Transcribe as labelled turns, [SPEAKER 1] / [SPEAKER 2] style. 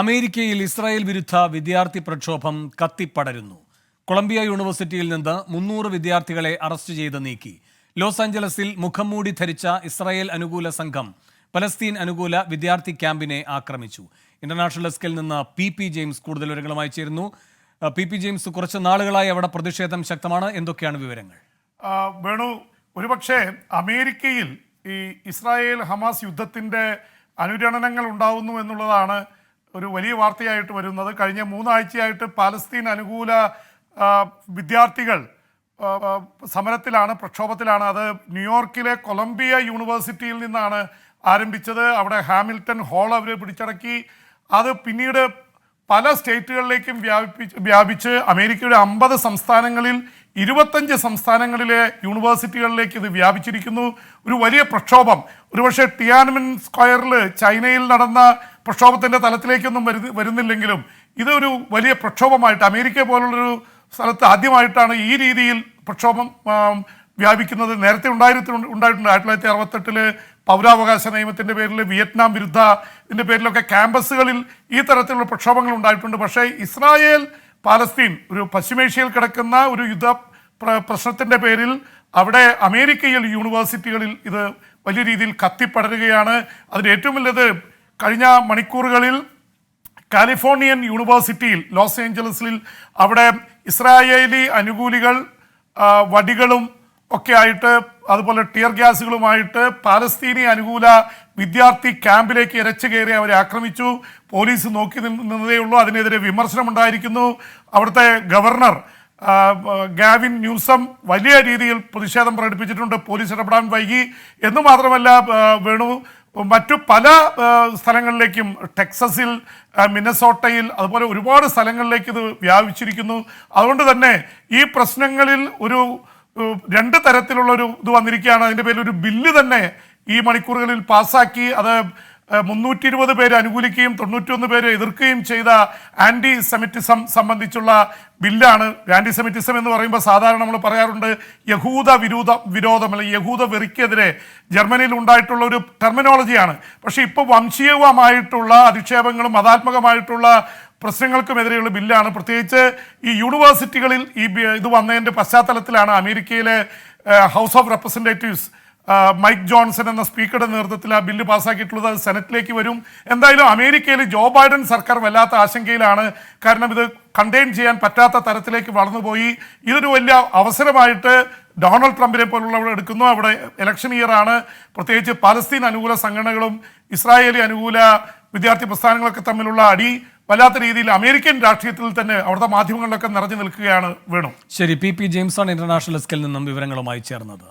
[SPEAKER 1] അമേരിക്കയിൽ ഇസ്രായേൽ വിരുദ്ധ വിദ്യാർത്ഥി പ്രക്ഷോഭം കത്തിപ്പടരുന്നു. കൊളംബിയ യൂണിവേഴ്സിറ്റിയിൽ നിന്ന് മുന്നൂറ് വിദ്യാർത്ഥികളെ അറസ്റ്റ് ചെയ്ത് നീക്കി. ലോസ് ആഞ്ചലസിൽ മുഖംമൂടി ധരിച്ച ഇസ്രായേൽ അനുകൂല സംഘം പലസ്തീൻ അനുകൂല വിദ്യാർത്ഥി ക്യാമ്പിനെ ആക്രമിച്ചു. ഇന്റർനാഷണൽ ഡെസ്കിൽ നിന്ന് പി പി ജെയിംസ് കൂടുതൽ വിവരങ്ങളുമായി ചേരുന്നു. പി പി ജെയിംസ് കുറച്ച് നാളുകളായി അവിടെ പ്രതിഷേധം ശക്തമാണ്. എന്തൊക്കെയാണ് വിവരങ്ങൾ?
[SPEAKER 2] വേണു ഒരുപക്ഷെ അമേരിക്കയിൽ ഈ ഇസ്രായേൽ ഹമാസ് യുദ്ധത്തിന്റെ അനുരണനങ്ങൾ ഉണ്ടാവുന്നു എന്നുള്ളതാണ് ഒരു വലിയ വാർത്തയായിട്ട് വരുന്നത്. കഴിഞ്ഞ മൂന്നാഴ്ചയായിട്ട് പാലസ്തീൻ അനുകൂല വിദ്യാർത്ഥികൾ സമരത്തിലാണ് പ്രക്ഷോഭത്തിലാണ്. അത് ന്യൂയോർക്കിലെ കൊളംബിയ യൂണിവേഴ്സിറ്റിയിൽ നിന്നാണ് ആരംഭിച്ചത്. അവിടെ ഹാമിൽട്ടൺ ഹാൾ അവർ പിടിച്ചടക്കി. അത് പിന്നീട് പല സ്റ്റേറ്റുകളിലേക്കും വ്യാപിപ്പിച്ച് വ്യാപിച്ച് അമേരിക്കയുടെ അമ്പത് സംസ്ഥാനങ്ങളിൽ ഇരുപത്തഞ്ച് സംസ്ഥാനങ്ങളിലെ യൂണിവേഴ്സിറ്റികളിലേക്ക് ഇത് വ്യാപിച്ചിരിക്കുന്നു. ഒരു വലിയ പ്രക്ഷോഭം. ഒരുപക്ഷെ ടിയാൻമിൻ സ്ക്വയറിൽ ചൈനയിൽ നടന്ന പ്രക്ഷോഭത്തിന്റെ തലത്തിലേക്കൊന്നും വരു വരുന്നില്ലെങ്കിലും ഇതൊരു വലിയ പ്രക്ഷോഭമായിട്ട് അമേരിക്ക പോലുള്ളൊരു സ്ഥലത്ത് ആദ്യമായിട്ടാണ് ഈ രീതിയിൽ പ്രക്ഷോഭം വ്യാപിക്കുന്നത്. നേരത്തെ ഉണ്ടായിരത്തി ഉണ്ടായിട്ടുണ്ട്. ആയിരത്തി തൊള്ളായിരത്തി അറുപത്തെട്ടിൽ പൗരാവകാശ നിയമത്തിന്റെ പേരിൽ വിയറ്റ്നാം വിരുദ്ധ ഇതിന്റെ പേരിലൊക്കെ ക്യാമ്പസുകളിൽ ഈ തരത്തിലുള്ള പ്രക്ഷോഭങ്ങൾ ഉണ്ടായിട്ടുണ്ട്. പക്ഷേ ഇസ്രായേൽ പാലസ്തീൻ ഒരു പശ്ചിമേഷ്യയിൽ കിടക്കുന്ന ഒരു യുദ്ധ പ്ര- പ്രശ്നത്തിന്റെ പേരിൽ അവിടെ അമേരിക്കയിൽ യൂണിവേഴ്സിറ്റികളിൽ ഇത് വലിയ രീതിയിൽ കത്തിപ്പടരുകയാണ്. അതിന് ഏറ്റവും വലുത് കഴിഞ്ഞ മണിക്കൂറുകളിൽ കാലിഫോർണിയൻ യൂണിവേഴ്സിറ്റിയിൽ ലോസ് ഏഞ്ചലസിൽ അവിടെ ഇസ്രായേലി അനുകൂലികൾ വടികളും ഒക്കെ ആയിട്ട് അതുപോലെ ടിയർ ഗ്യാസുകളുമായിട്ട് പാലസ്തീനി അനുകൂല വിദ്യാർത്ഥി ക്യാമ്പിലേക്ക് ഇരച്ചു കയറി അവരെ ആക്രമിച്ചു. പോലീസ് നോക്കി നിന്നതേ ഉള്ളൂ. അതിനെതിരെ വിമർശനമുണ്ടായിരിക്കുന്നു അവിടുത്തെ ഗവർണർ ഗാവിൻ ന്യൂസം വലിയ രീതിയിൽ പ്രതിഷേധം പ്രകടിപ്പിച്ചിട്ടുണ്ട്. പോലീസ് ഇടപെടാൻ വൈകി. എന്ന് മാത്രമല്ല വേണു മറ്റു പല സ്ഥലങ്ങളിലേക്കും ടെക്സസിൽ മിനസോട്ടയിൽ അതുപോലെ ഒരുപാട് സ്ഥലങ്ങളിലേക്ക് ഇത് വ്യാപിച്ചിരിക്കുന്നു. അതുകൊണ്ട് തന്നെ ഈ പ്രശ്നങ്ങളിൽ ഒരു രണ്ട് തരത്തിലുള്ള ഒരു ഇത് വന്നിരിക്കുകയാണ്. അതിന്റെ പേരിൽ ഒരു ബില്ല് തന്നെ ഈ മണിക്കൂറുകളിൽ പാസ്സാക്കി അത് മുന്നൂറ്റി ഇരുപത് പേര് അനുകൂലിക്കുകയും തൊണ്ണൂറ്റിയൊന്ന് പേര് എതിർക്കുകയും ചെയ്ത ആന്റി സെമിറ്റിസം സംബന്ധിച്ചുള്ള ബില്ലാണ്. ആന്റി സെമിറ്റിസം എന്ന് പറയുമ്പോൾ സാധാരണ നമ്മൾ പറയാറുണ്ട് യഹൂദ വിരോധ വിരോധം അല്ലെങ്കിൽ യഹൂദ വെറിക്കെതിരെ ജർമ്മനിയിൽ ഉണ്ടായിട്ടുള്ള ഒരു ടെർമിനോളജിയാണ് പക്ഷേ ഇപ്പോൾ വംശീയവുമായിട്ടുള്ള അധിക്ഷേപങ്ങളും മതാത്മകമായിട്ടുള്ള പ്രശ്നങ്ങൾക്കുമെതിരെയുള്ള ബില്ലാണ്. പ്രത്യേകിച്ച് ഈ യൂണിവേഴ്സിറ്റികളിൽ ഈ ഇത് വന്നതിന്റെ പശ്ചാത്തലത്തിലാണ് അമേരിക്കയിലെ house of representatives Mike Johnson എന്ന സ്പീക്കറുടെ നേതൃത്വത്തിൽ ആ ബില്ല് പാസ്സാക്കിയിട്ടുള്ളത് സെനറ്റിലേക്ക് വരും. എന്തായാലും അമേരിക്കയിൽ ജോ ബൈഡൻ സർക്കാർ വല്ലാത്ത ആശങ്കയിലാണ്. കാരണം ഇത് കണ്ടെയ്ൻ ചെയ്യാൻ പറ്റാത്ത തരത്തിലേക്ക് വളർന്നുപോയി. ഇതൊരു വലിയ അവസരമായിട്ട് ഡൊണാൾഡ് ട്രംപിനെ പോലുള്ളവർ എടുക്കുന്നു. അവിടെ ഇലക്ഷൻ ഇയർ ആണ്. പ്രത്യേകിച്ച് പാലസ്തീൻ അനുകൂല സംഘടനകളും ഇസ്രായേലി അനുകൂല വിദ്യാർത്ഥി പ്രസ്ഥാനങ്ങളൊക്കെ തമ്മിലുള്ള അടി വല്ലാത്ത രീതിയിൽ അമേരിക്കൻ രാഷ്ട്രീയത്തിൽ തന്നെ അവിടുത്തെ മാധ്യമങ്ങളിലൊക്കെ നിറഞ്ഞു നിൽക്കുകയാണ് വേണു.
[SPEAKER 1] ശരി പി പി ആണ് ഇന്റർനാഷണൽ ഡെസ്കിൽ നിന്നും വിവരങ്ങളുമായി ചേർന്നത്.